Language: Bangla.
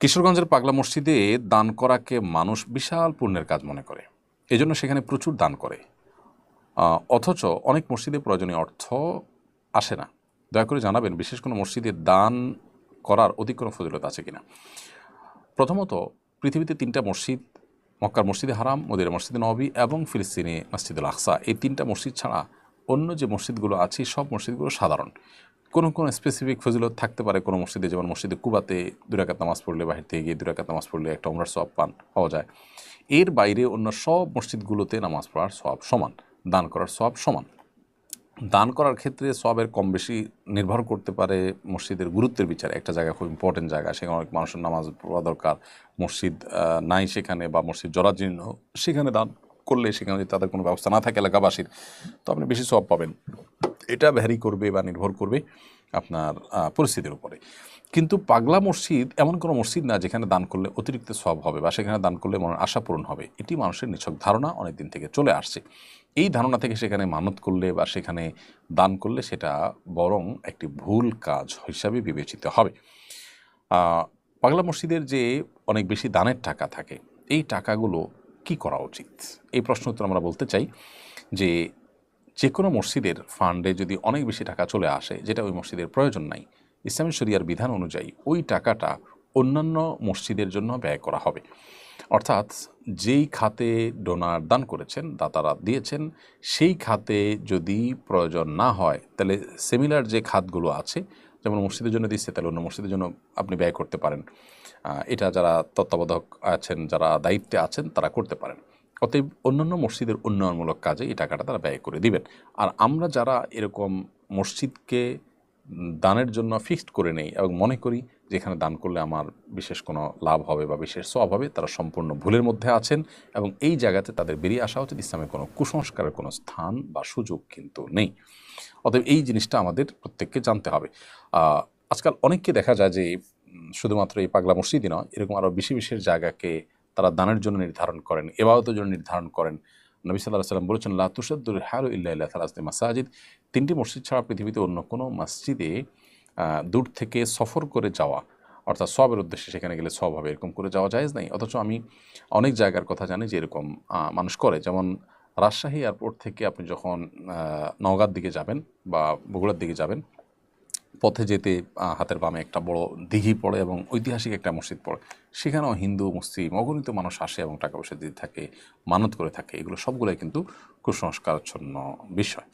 কিশোরগঞ্জের পাগলা মসজিদে দান করাকে মানুষ বিশাল পুণ্যের কাজ মনে করে। এজন্য সেখানে প্রচুর দান করে। অথচ অনেক মসজিদে প্রয়োজনীয় অর্থ আসে না। দয়া করে জানাবেন, বিশেষ কোনো মসজিদে দান করার অধিক কোনো ফজিলত আছে কিনা? প্রথমত, পৃথিবীতে তিনটা মসজিদ, মক্কার মসজিদে হারাম মদিরা মসজিদে নবী এবং ফিলিস্তিনে মসজিদুল আকসা। এই তিনটা মসজিদ ছাড়া অন্য যে মসজিদগুলো আছে, সব মসজিদগুলো সাধারণ। কোনো কোনো স্পেসিফিক ফজিলত থাকতে পারে কোনো মসজিদে? যেমন মসজিদে কুবাতে দুরাকাত নামাজ পড়লে, বাহির থেকে গিয়ে দুরাকাত নামাজ পড়লে একটা উমরার সব পান পাওয়া যায়। এর বাইরে অন্য সব মসজিদগুলোতে নামাজ পড়ার সব সমান, দান করার সব সমান। দান করার ক্ষেত্রে সবের কম বেশি নির্ভর করতে পারে মসজিদের গুরুত্বের বিচারে। একটা জায়গা খুব ইম্পর্টেন্ট জায়গা, সেখানে অনেক মানুষের নামাজ পড়া দরকার। মসজিদ নাই সেখানে বা মসজিদ জরাজীর্ণ, সেখানে দান করলে সেখানে যদি তাদের কোনো ব্যবস্থা না থাকে এলাকাবাসীর, তো আপনি বেশি সব পাবেন। এটা ভ্যারি করবে বা নির্ভর করবে আপনার পরিস্থিতির উপরে। কিন্তু পাগলা মসজিদ এমন কোনো মসজিদ না যেখানে দান করলে অতিরিক্ত সব হবে বা সেখানে দান করলে মনের আশা পূরণ হবে। এটি মানুষের নিছক ধারণা অনেক দিন থেকে চলে আসছে। এই ধারণা থেকে সেখানে মানত করলে বা সেখানে দান করলে সেটা বরং একটি ভুল কাজ হিসাবে বিবেচিত হবে। পাগলা মসজিদের যে অনেক বেশি দানের টাকা থাকে, এই টাকাগুলো কি করা উচিত? এই প্রশ্ন উত্তর আমরা বলতে চাই যে যে কোনো মসজিদের ফান্ডে যদি অনেক বেশি টাকা চলে আসে, যেটা ওই মসজিদের প্রয়োজন নাই, ইসলামী শরিয়ার বিধান অনুযায়ী ওই টাকাটা অন্যান্য মসজিদের জন্য ব্যয় করা হবে। অর্থাৎ যেই খাতে ডোনার দান করেছেন, দাতারা দিয়েছেন, সেই খাতে যদি প্রয়োজন না হয়, তাহলে সিমিলার যে খাতগুলো আছে, যেমন মসজিদের জন্য দিচ্ছে, তাহলে অন্য মসজিদের জন্য আপনি ব্যয় করতে পারেন। এটা যারা তত্ত্বাবধায়ক আছেন, যারা দায়িত্বে আছেন, তারা করতে পারেন। অতএব অন্যান্য মসজিদের উন্নয়নমূলক কাজে এই টাকাটা তারা ব্যয় করে দিবেন। আর আমরা যারা এরকম মসজিদকে দানের জন্য ফিক্সড করে নেই এবং মনে করি যে এখানে দান করলে আমার বিশেষ কোনো লাভ হবে বা বিশেষ সব হবে, তারা সম্পূর্ণ ভুলের মধ্যে আছেন এবং এই জায়গাতে তাদের বেরিয়ে আসা উচিত। ইসলামের কোনো কুসংস্কারের কোনো স্থান বা সুযোগ কিন্তু নেই। অতএব এই জিনিসটা আমাদের প্রত্যেককে জানতে হবে। আজকাল অনেককে দেখা যায় যে শুধুমাত্র এই পাগলা মসজিদই নয়, এরকম আরও বেশি বিশেষ জায়গাকে তারা দানের জন্য নির্ধারণ করেন, এবাদতের জন্য নির্ধারণ করেন। নবী সাল্লাহ সাল্লাম বলেছেন লাতুসাদ্দুর হারু ইল্লা তালাস্তি মাসাজিদ। তিনটি মসজিদ ছাড়া পৃথিবীতে অন্য কোনো মসজিদে দূর থেকে সফর করে যাওয়া, অর্থাৎ সবের উদ্দেশ্যে সেখানে গেলে সব হবে, এরকম করে যাওয়া যায় নাই। অথচ আমি অনেক জায়গার কথা জানি যে এরকম মানুষ করে। যেমন রাজশাহী এয়ারপোর্ট থেকে আপনি যখন নওগাঁর দিকে যাবেন বা বগুড়ার দিকে যাবেন পথে যেতে হাতের বামে একটা বড় দিঘি পড়ে এবং ঐতিহাসিক একটা মসজিদ পড়ে। সেখানেও হিন্দু, মুসলিম, অগণিত মানুষ আসে এবং টাকা পয়সা দিতে থাকে, মানত করে থাকে। এগুলো সবগুলোই কিন্তু কুসংস্কারচ্ছন্ন বিষয়।